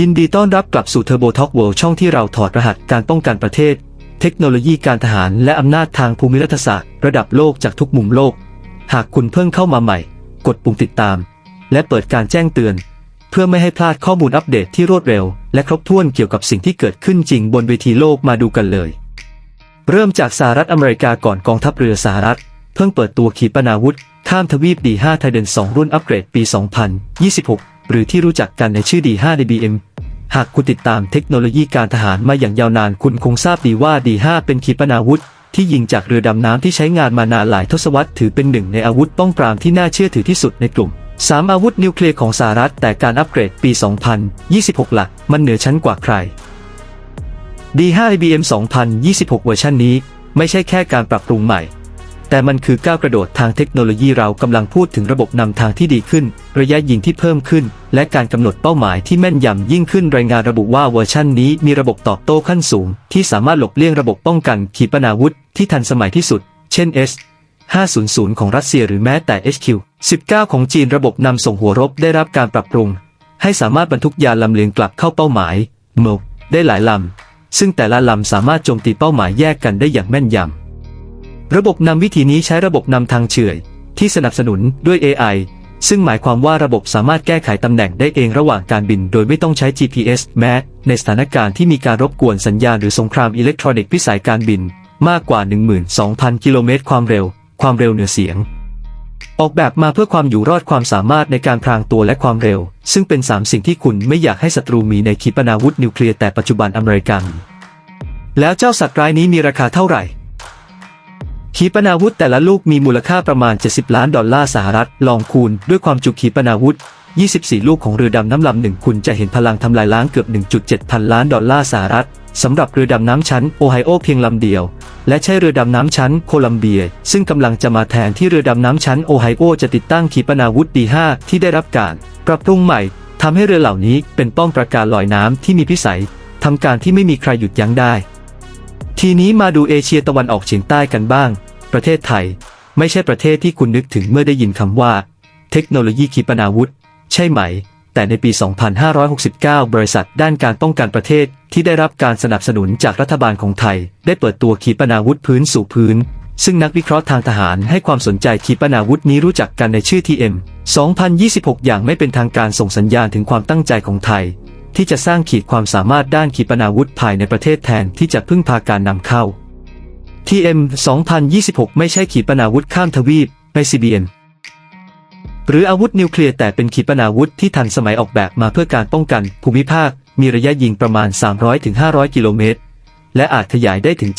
ยินดีต้อนรับกลับสู่ Turbo Talk World ช่องที่เราถอดรหัสการป้องกันประเทศ เทคโนโลยีการทหารและอำนาจทางภูมิรัฐศาสตร์ระดับโลกจากทุกมุมโลก หากคุณเพิ่งเข้ามาใหม่ กดปุ่มติดตาม และเปิดการแจ้งเตือน เพื่อไม่ให้พลาดข้อมูลอัปเดตที่รวดเร็ว และครบถ้วนเกี่ยวกับสิ่งที่เกิดขึ้นจริงบนเวทีโลกมาดูกันเลย เริ่มจากสหรัฐอเมริกาก่อนกองทัพเรือสหรัฐ เพิ่งเปิดตัวขีปนาวุธ ข้ามทวีป D5 ไทเดน2 รุ่นอัปเกรดปี 2026 หรือที่รู้จักกันในชื่อ D5 DBM หากคุณติดตามเทคโนโลยีการทหารมาอย่างยาวนานคุณคงทราบดีว่า D5 เป็นขีปนาวุธ ที่ยิงจากเรือดำน้ำที่ใช้งานมานานหลายทศวรรษถือเป็นหนึ่งในอาวุธป้องปรามที่น่าเชื่อถือที่สุดในกลุ่ม 3 อาวุธนิวเคลียร์ของสหรัฐแต่การอัปเกรดปี 2026 หลักมันเหนือชั้นกว่าใคร D5 IBM 2026 เวอร์ชันนี้ ไม่ใช่แค่การปรับปรุงใหม่ แต่มันคือก้าวกระโดดทางเทคโนโลยีเรากำลังพูดถึงระบบนำทางที่ดีขึ้น ระยะยิงที่เพิ่มขึ้น และการกำหนดเป้าหมายที่แม่นยำยิ่งขึ้นรายงานระบุว่าเวอร์ชันนี้มีระบบตอบโต้ขั้นสูง ที่สามารถหลบเลี่ยงระบบป้องกันขีปนาวุธที่ทันสมัยที่สุด เช่น S 500 ของรัสเซียหรือแม้แต่ HQ 19 ของจีนระบบนำส่งหัวรบได้รับการปรับปรุง ให้สามารถบรรทุกยาลำเลียงกลับเข้าเป้าหมายเมลได้หลายลำซึ่งแต่ละลำสามารถโจมตีเป้าหมายแยกกันได้อย่างแม่นยำ ระบบนำวิธีนี้ใช้ระบบนำทางเฉื่อย ที่สนับสนุนด้วย AI ซึ่งหมายความว่าระบบสามารถแก้ไขตำแหน่งได้เองระหว่างการบิน โดยไม่ต้องใช้ GPS แม้ ในสถานการณ์ที่มีการรบกวนสัญญาณหรือสงครามอิเล็กทรอนิกส์พิสัยการบิน มากกว่า 12,000 กิโลเมตรความเร็ว ความเร็วเหนือเสียง ออกแบบมาเพื่อความอยู่รอดความสามารถในการพรางตัวและความเร็ว ซึ่งเป็นสามสิ่งที่คุณไม่อยากให้ศัตรูมีในขีปนาวุธนิวเคลียร์แต่ปัจจุบันอเมริกัน แล้วเจ้าสัตว์ร้ายนี้มีราคาเท่าไหร่ ขีปนาวุธแต่ละลูกมีมูลค่าประมาณ 70 ล้านดอลลาร์สหรัฐ ลองคูณด้วยความจุขีปนาวุธ 24 ลูกของเรือดำน้ำลำหนึ่งคุณจะเห็นพลังทำลายล้างเกือบ 1.7 พันล้านดอลลาร์สหรัฐสำหรับเรือดำน้ำชั้นโอไฮโอเพียงลำเดียว และใช้เรือดำน้ำชั้นโคลัมเบีย ซึ่งกำลังจะมาแทนที่เรือดำน้ำชั้นโอไฮโอจะติดตั้งขีปนาวุธ D5 ที่ได้รับการปรับปรุงใหม่ทำให้เรือเหล่านี้เป็นป้อมปราการลอยน้ำที่มีพิสัยทำการที่ไม่มีใครหยุดยั้งได้ ทีนี้มาดูเอเชียตะวันออกเฉียงใต้กันบ้าง ประเทศไทย ไม่ใช่ประเทศที่คุณนึกถึงเมื่อได้ยินคำว่า เทคโนโลยีขีปนาวุธ ใช่ไหม แต่ในปี 2569 บริษัทด้านการป้องกันประเทศที่ได้รับการสนับสนุนจากรัฐบาลของไทย ได้เปิดตัวขีปนาวุธพื้นสู่พื้น ซึ่งนักวิเคราะห์ทางทหารให้ความสนใจขีปนาวุธนี้รู้จักกันในชื่อ TM 2026 อย่างไม่เป็นทางการส่งสัญญาณถึงความตั้งใจของไทย ที่จะสร้างขีดความสามารถด้านขีปนาวุธภายในประเทศแทนที่จะพึ่งพาการนำเข้า TM 2026 ไม่ใช่ขีปนาวุธข้ามทวีปใน CBN หรืออาวุธนิวเคลียร์แต่เป็นขีปนาวุธที่ทันสมัยออกแบบมาเพื่อการป้องกัน ภูมิภาค มีระยะยิงประมาณ 300-500 กิโลเมตร และอาจขยายได้ถึง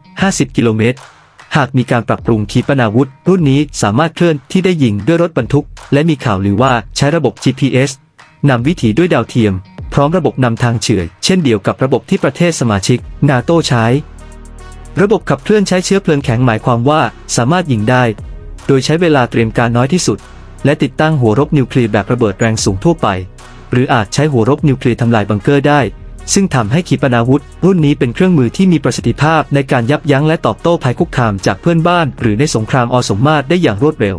750 กิโลเมตร หากมีการปรับปรุงขีปนาวุธ รุ่นนี้สามารถเคลื่อนที่ได้ยิงด้วยรถบรรทุก และมีข่าวลือว่าใช้ระบบ GPS นำวิถีด้วยดาวเทียม ร้อมระบบนำทางเฉื่อยเช่นเดียวกับระบบที่ประเทศสมาชิก นาโตใช้ ระบบขับเคลื่อนใช้เชื้อเพลิงแข็งหมายความว่าสามารถยิงได้ โดยใช้เวลาเตรียมการน้อยที่สุด และติดตั้งหัวรบนิวเคลียร์แบบระเบิดแรงสูงทั่วไป หรืออาจใช้หัวรบนิวเคลียร์ทำลายบังเกอร์ได้ ซึ่งทำให้ขีปนาวุธ รุ่นนี้เป็นเครื่องมือที่มีประสิทธิภาพในการยับยั้งและตอบโต้ภัยคุกคามจากเพื่อนบ้าน หรือในสงครามอสมมาตรได้อย่างรวดเร็ว